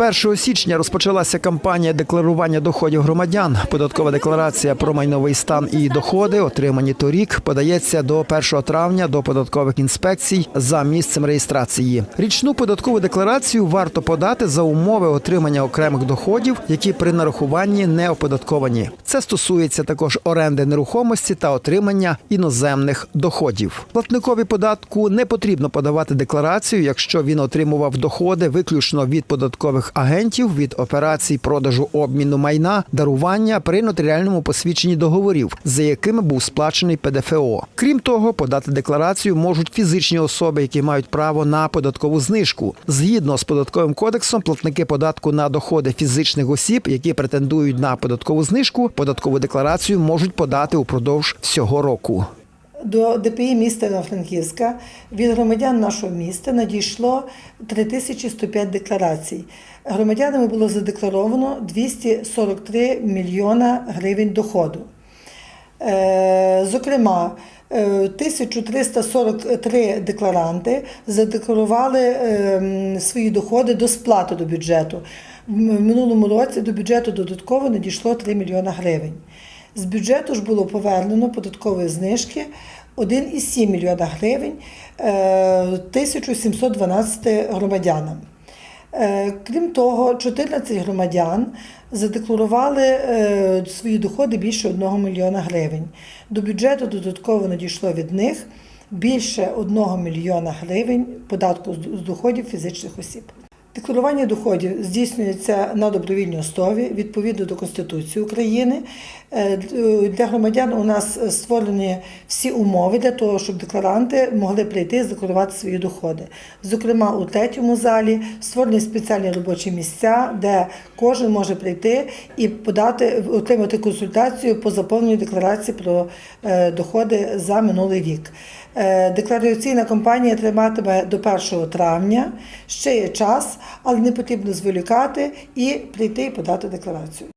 1 січня розпочалася кампанія декларування доходів громадян. Податкова декларація про майновий стан і доходи, отримані торік, подається до 1 травня до податкових інспекцій за місцем реєстрації. Річну податкову декларацію варто подати за умови отримання окремих доходів, які при нарахуванні не оподатковані. Це стосується також оренди нерухомості та отримання іноземних доходів. Платникові податку не потрібно подавати декларацію, якщо він отримував доходи виключно від податкових агентів, від операцій продажу обміну майна, дарування при нотаріальному посвідченні договорів, за якими був сплачений ПДФО. Крім того, подати декларацію можуть фізичні особи, які мають право на податкову знижку. Згідно з податковим кодексом, платники податку на доходи фізичних осіб, які претендують на податкову знижку, податкову декларацію можуть подати упродовж всього року. До ДПІ міста Івано-Франківська від громадян нашого міста надійшло 3105 декларацій. Громадянами було задекларовано 243 мільйона гривень доходу. Е, Зокрема, 1343 декларанти задекларували е, свої доходи до сплати до бюджету. В минулому році до бюджету додатково надійшло 3 мільйона гривень. З бюджету ж було повернено податкової знижки 1,7 мільйона гривень е, 1712 громадянам. Е, Крім того, 14 громадян задекларували е, свої доходи більше 1 мільйона гривень. До бюджету додатково надійшло від них більше 1 мільйона гривень податку з доходів фізичних осіб. Декларування доходів здійснюється на добровільній основі відповідно до Конституції України. Е, Для громадян у нас створені всі умови для того, щоб декларанти могли прийти і задекларувати свої доходи. Зокрема, у третьому залі створені спеціальні робочі місця, де кожен може прийти і подати, отримати консультацію по заповненню декларації про е, доходи за минулий рік. Е, Деклараційна кампанія триватиме до 1 травня. Ще є час, але не потрібно зволікати і прийти і подати декларацію.